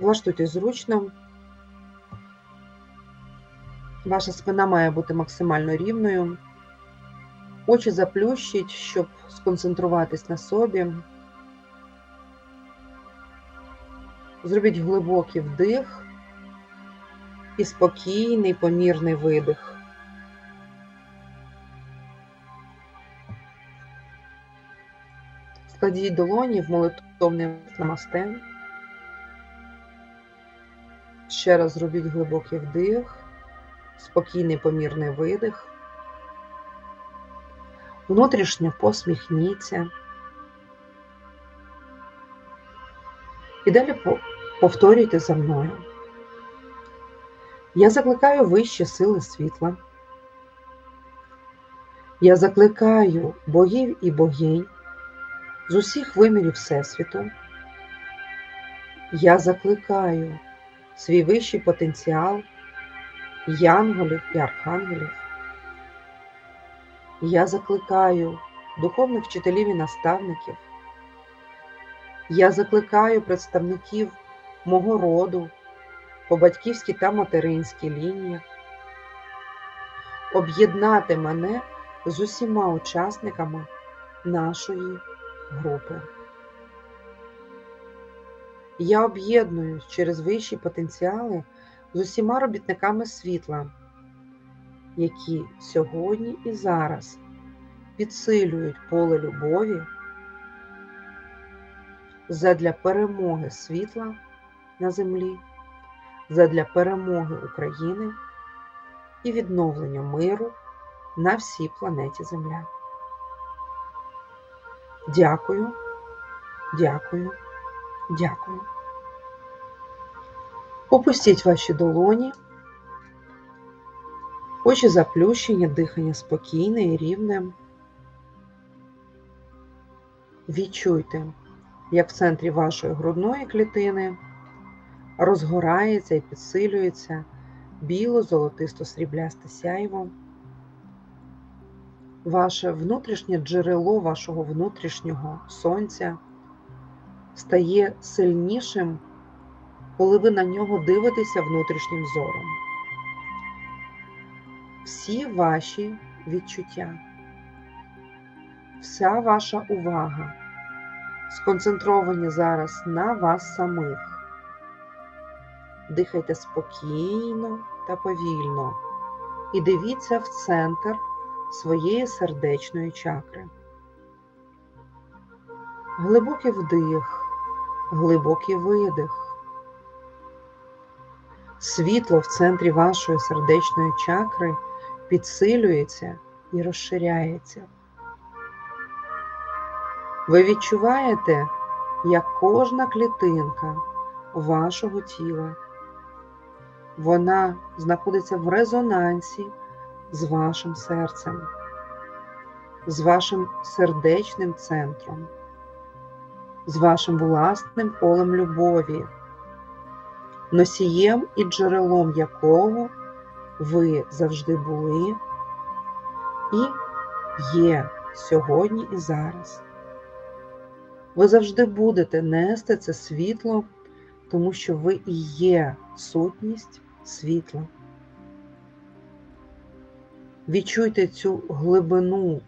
Влаштуйтесь зручно. Ваша спина має бути максимально рівною. Очі заплющіть, щоб сконцентруватись на собі. Зробіть глибокий вдих і спокійний, помірний видих. Складіть долоні в молитовний намасте. Ще раз зробіть глибокий вдих, спокійний помірний видих. Внутрішньо посміхніться. І далі повторюйте за мною. Я закликаю вищі сили світла. Я закликаю богів і богинь з усіх вимірів Всесвіту. Я закликаю свій вищий потенціал янголів і архангелів. Я закликаю духовних вчителів і наставників. Я закликаю представників мого роду по батьківській та материнській лініях об'єднати мене з усіма учасниками нашої групи. Я об'єднуюсь через вищі потенціали з усіма робітниками світла, які сьогодні і зараз підсилюють поле любові задля перемоги світла на землі, задля перемоги України і відновлення миру на всій планеті Земля. Дякую, дякую, дякую. Опустіть ваші долоні, очі заплющені, дихання спокійне і рівне. Відчуйте, як в центрі вашої грудної клітини розгорається і підсилюється біло-золотисто-сріблясте сяйво. Ваше внутрішнє джерело вашого внутрішнього сонця стає сильнішим, коли ви на нього дивитеся внутрішнім зором. Всі ваші відчуття, вся ваша увага сконцентровані зараз на вас самих. Дихайте спокійно та повільно і дивіться в центр своєї сердечної чакри. Глибокий вдих, глибокий видих. Світло в центрі вашої сердечної чакри підсилюється і розширяється. Ви відчуваєте, як кожна клітинка вашого тіла, вона знаходиться в резонансі з вашим серцем, з вашим сердечним центром, з вашим власним полем любові, носієм і джерелом якого ви завжди були і є сьогодні і зараз. Ви завжди будете нести це світло, тому що ви і є сутність світла. Відчуйте цю глибину.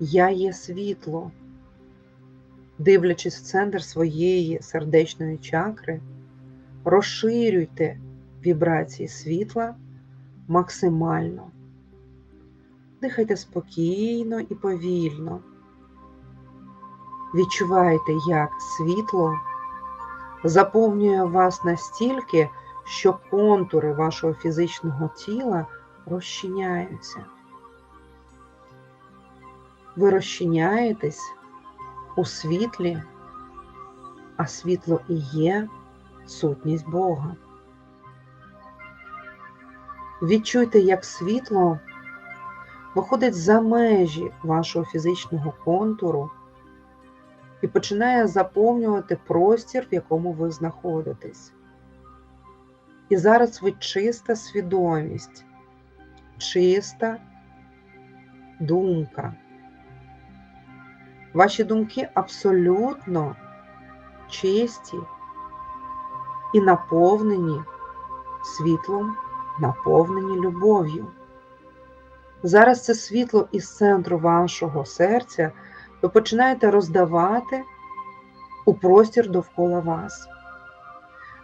Я є світло, дивлячись в центр своєї сердечної чакри, розширюйте вібрації світла максимально. Дихайте спокійно і повільно. Відчувайте, як світло заповнює вас настільки, що контури вашого фізичного тіла розчиняються. Ви розчиняєтесь у світлі, а світло і є сутність Бога. Відчуйте, як світло виходить за межі вашого фізичного контуру і починає заповнювати простір, в якому ви знаходитесь. І зараз ви чиста свідомість, чиста думка. Ваші думки абсолютно чисті і наповнені світлом, наповнені любов'ю. Зараз це світло із центру вашого серця ви починаєте роздавати у простір довкола вас.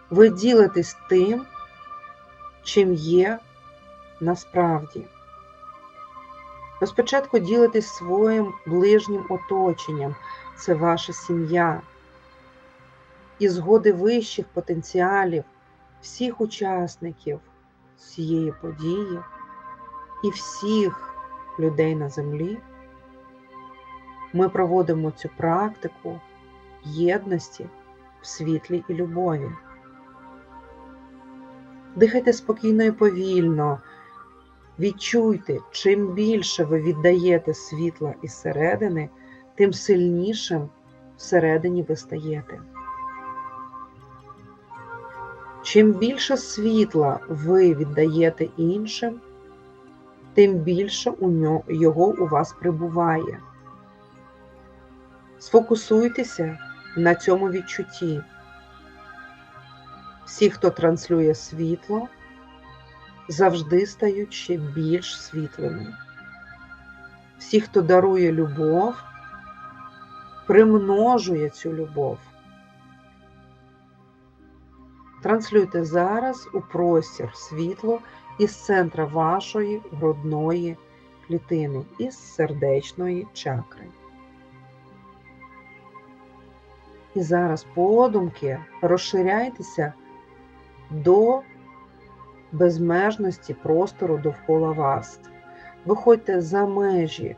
Ви ділитесь тим, чим є насправді. Ви спочатку ділитесь своїм ближнім оточенням, це ваша сім'я. І згоди вищих потенціалів, всіх учасників цієї події і всіх людей на землі, ми проводимо цю практику єдності в світлі і любові. Дихайте спокійно і повільно. Відчуйте, чим більше ви віддаєте світла із середини, тим сильнішим всередині ви стаєте. Чим більше світла ви віддаєте іншим, тим більше у нього, його у вас прибуває. Сфокусуйтеся на цьому відчутті. Всі, хто транслює світло, завжди стають ще більш світлими. Всі, хто дарує любов, примножує цю любов. Транслюйте зараз у простір світло із центра вашої грудної клітини, із сердечної чакри. І зараз подумки розширяйтеся до безмежності простору довкола вас. Виходьте за межі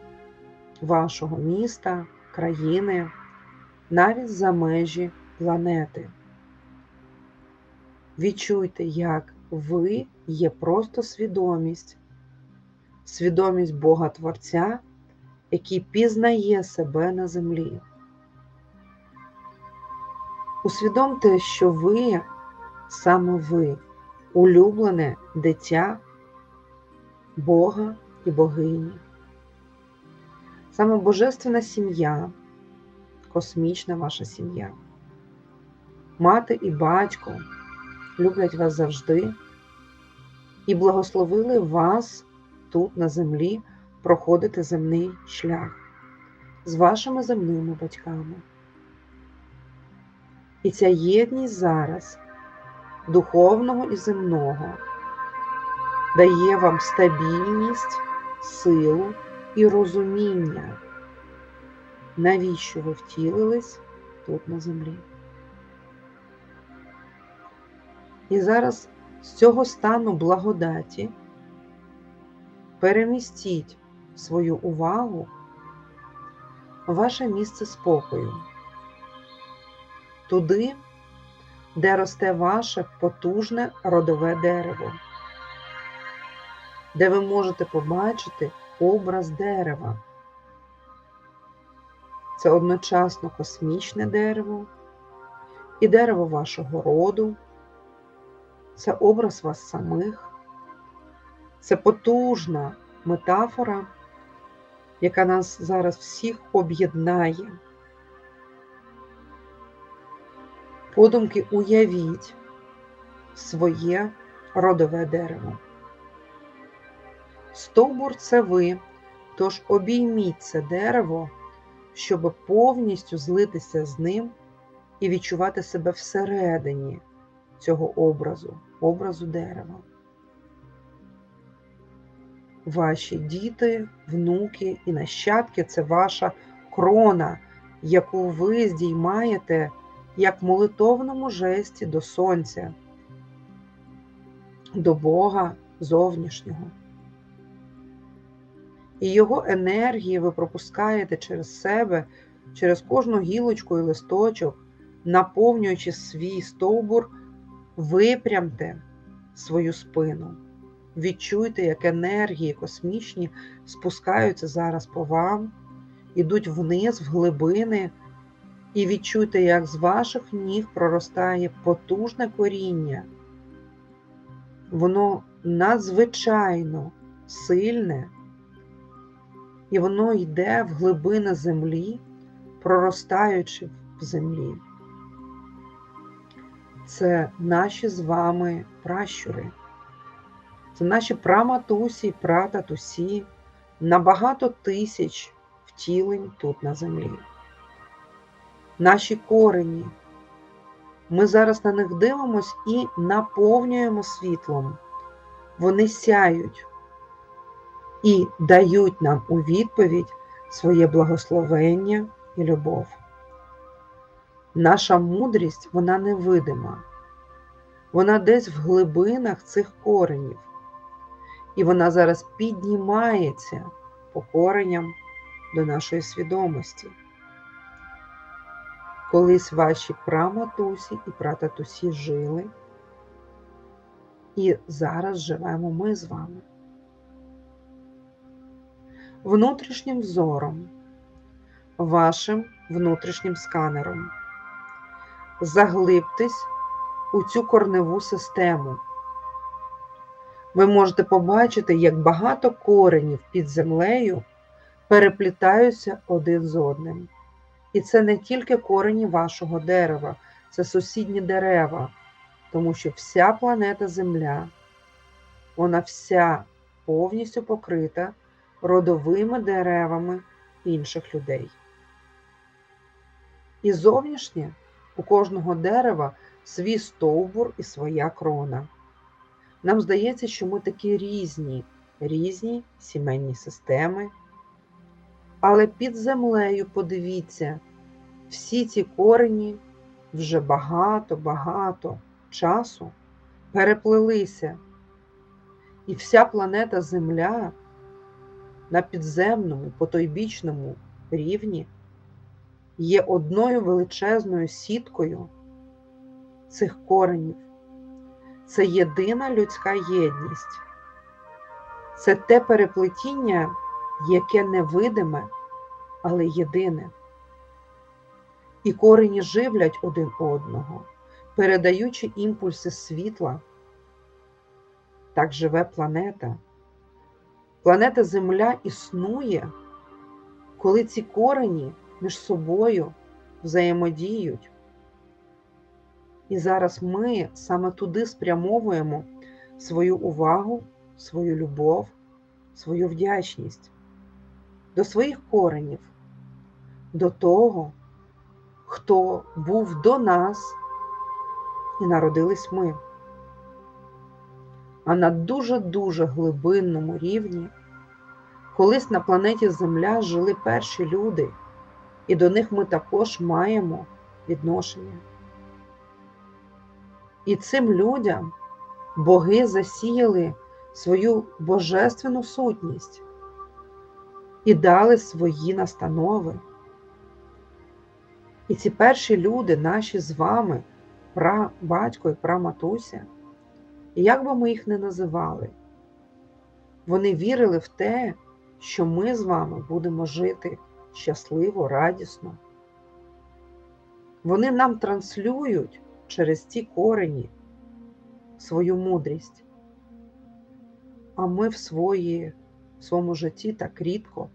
вашого міста, країни, навіть за межі планети. Відчуйте, як ви є просто свідомість, свідомість Бога Творця, який пізнає себе на землі. Усвідомте, що ви, саме ви, улюблене дитя Бога і богині. Саме божественна сім'я, космічна ваша сім'я. Мати і батько люблять вас завжди і благословили вас тут, на землі, проходити земний шлях з вашими земними батьками. І ця єдність зараз духовного і земного дає вам стабільність, силу і розуміння, навіщо ви втілились тут на землі. І зараз з цього стану благодаті перемістіть свою увагу в ваше місце спокою, туди, де росте ваше потужне родове дерево, де ви можете побачити образ дерева. Це одночасно космічне дерево і дерево вашого роду, це образ вас самих, це потужна метафора, яка нас зараз всіх об'єднає. Подумки уявіть своє родове дерево. Стовбур це ви, тож обійміть це дерево, щоб повністю злитися з ним і відчувати себе всередині цього образу, образу дерева. Ваші діти, внуки і нащадки це ваша крона, яку ви здіймаєте як в молитовному жесті до Сонця, до Бога зовнішнього. І його енергії ви пропускаєте через себе, через кожну гілочку і листочок, наповнюючи свій стовбур, випрямте свою спину. Відчуйте, як енергії космічні спускаються зараз по вам, ідуть вниз, в глибини, і відчуйте, як з ваших ніг проростає потужне коріння. Воно надзвичайно сильне, і воно йде в глибини землі, проростаючи в землі. це наші з вами пращури. Це наші праматусі, прататусі на багато тисяч втілень тут на землі. Наші корені. Ми зараз на них дивимось і наповнюємо світлом. Вони сяють і дають нам у відповідь своє благословення і любов. Наша мудрість, вона невидима. Вона десь в глибинах цих коренів. І вона зараз піднімається по кореням до нашої свідомості. Колись ваші праматусі і прататусі жили, і зараз живемо ми з вами. Внутрішнім взором, вашим внутрішнім сканером. Заглибтесь у цю корневу систему. Ви можете побачити, як багато коренів під землею переплітаються один з одним. І це не тільки корені вашого дерева, це сусідні дерева, тому що вся планета Земля, вона вся повністю покрита родовими деревами інших людей. І зовнішнє у кожного дерева свій стовбур і своя крона. Нам здається, що ми такі різні, різні сімейні системи. Але під землею, подивіться, всі ці корені вже багато-багато часу переплелися. І вся планета Земля на підземному, потойбічному рівні є одною величезною сіткою цих коренів. Це єдина людська єдність. Це те переплетіння, яке невидиме, але єдине. І корені живлять один одного, передаючи імпульси світла. Так живе планета. Планета Земля існує, коли ці корені між собою взаємодіють. І зараз ми саме туди спрямовуємо свою увагу, свою любов, свою вдячність до своїх коренів, до того, хто був до нас і народились ми. А на дуже-дуже глибинному рівні колись на планеті Земля жили перші люди, і до них ми також маємо відношення. І цим людям боги засіяли свою божественну сутність і дали свої настанови. І ці перші люди, наші з вами, прабатько і праматуся, і як би ми їх не називали, вони вірили в те, що ми з вами будемо жити щасливо, радісно. Вони нам транслюють через ці корені свою мудрість. А ми в, свої, в своєму житті так рідко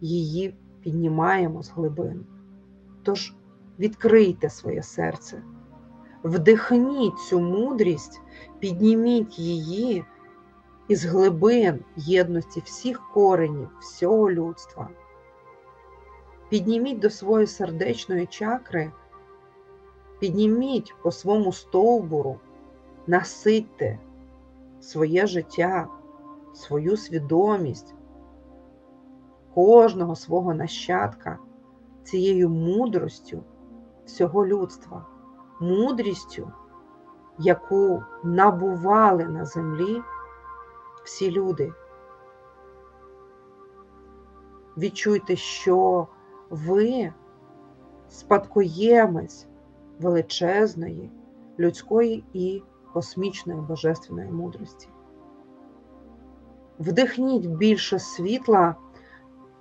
її піднімаємо з глибин. Тож відкрийте своє серце, вдихніть цю мудрість, підніміть її із глибин єдності всіх коренів, всього людства. Підніміть до своєї сердечної чакри Підніміть по своєму стовбуру, наситьте своє життя, свою свідомість, кожного свого нащадка цією мудростю всього людства, мудрістю, яку набували на землі всі люди. Відчуйте, що ви спадкоємець величезної, людської і космічної божественної мудрості. Вдихніть більше світла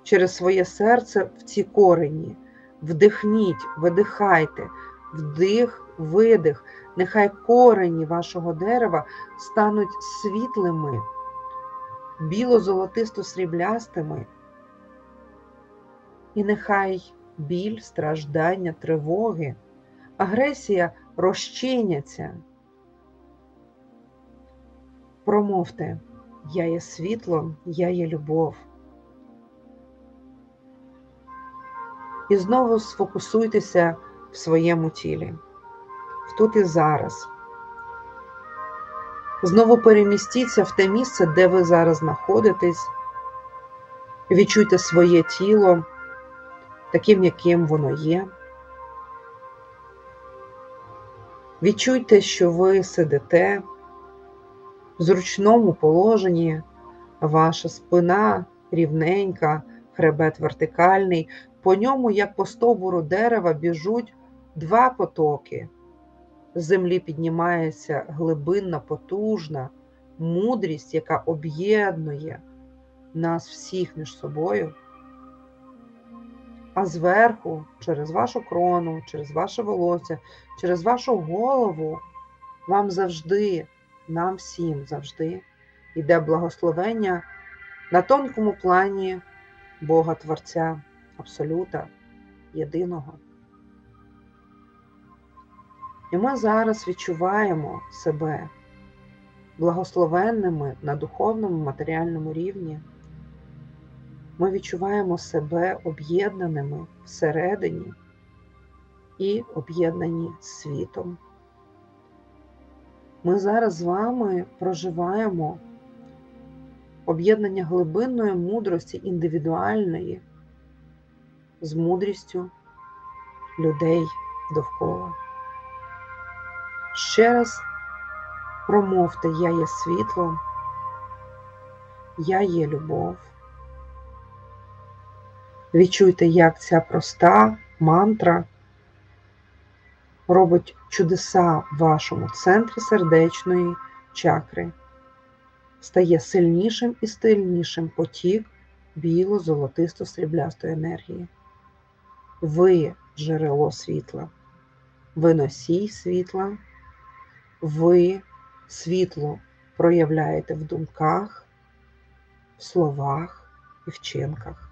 через своє серце в ці корені. Вдихніть, видихайте, вдих, видих. Нехай корені вашого дерева стануть світлими, біло-золотисто-сріблястими. І нехай біль, страждання, тривоги агресія розчиняться. Промовте, я є світло, я є любов. І знову сфокусуйтеся в своєму тілі, в тут і зараз. Знову перемістіться в те місце, де ви зараз знаходитесь. Відчуйте своє тіло таким, яким воно є. Відчуйте, що ви сидите в зручному положенні, ваша спина рівненька, хребет вертикальний, по ньому, як по стовбуру дерева, біжуть два потоки. З землі піднімається глибинна, потужна мудрість, яка об'єднує нас всіх між собою. А зверху, через вашу крону, через ваше волосся, через вашу голову, вам завжди, нам всім завжди йде благословення на тонкому плані Бога Творця, Абсолюта, єдиного. І ми зараз відчуваємо себе благословенними на духовному матеріальному рівні. Ми відчуваємо себе об'єднаними всередині і об'єднані світом. Ми зараз з вами проживаємо об'єднання глибинної мудрості індивідуальної з мудрістю людей довкола. Ще раз промовте Я є світло, я є любов. Відчуйте, як ця проста мантра робить чудеса в вашому центрі сердечної чакри. Стає сильнішим і сильнішим потік біло-золотисто-сріблястої енергії. Ви джерело світла, ви носій світла, ви світло проявляєте в думках, в словах і вчинках.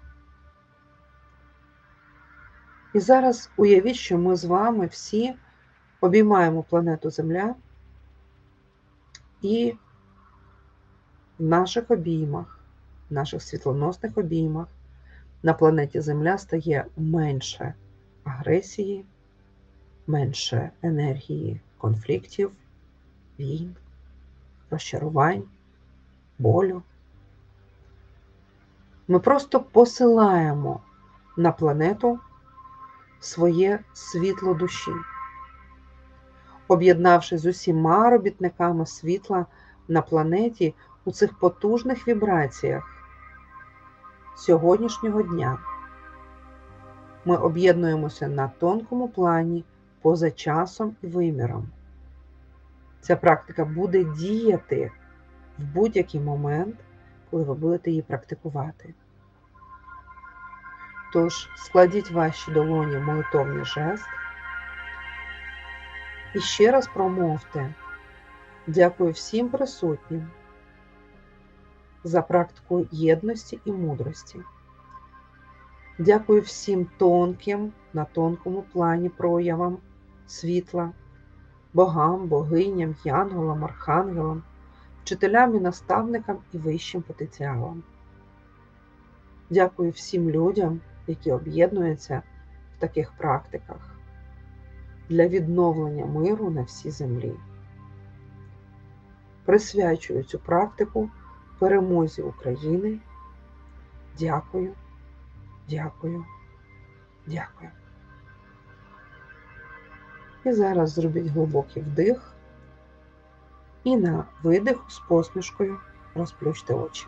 І зараз уявіть, що ми з вами всі обіймаємо планету Земля і в наших обіймах, в наших світлоносних обіймах на планеті Земля стає менше агресії, менше енергії конфліктів, війн, розчарувань, болю. Ми просто посилаємо на планету своє світло душі, об'єднавшись з усіма робітниками світла на планеті у цих потужних вібраціях сьогоднішнього дня. Ми об'єднуємося на тонкому плані поза часом і виміром. Ця практика буде діяти в будь-який момент, коли ви будете її практикувати. Тож складіть ваші долоні в молитовний жест і ще раз промовте дякую всім присутнім за практику єдності і мудрості. Дякую всім тонким на тонкому плані проявам світла, богам, богиням, янголам, архангелам, вчителям і наставникам і вищим потенціалам. Дякую всім людям, які об'єднуються в таких практиках для відновлення миру на всій землі. Присвячую цю практику перемозі України. Дякую, дякую, дякую. І зараз зробіть глибокий вдих і на видих з посмішкою розплющте очі.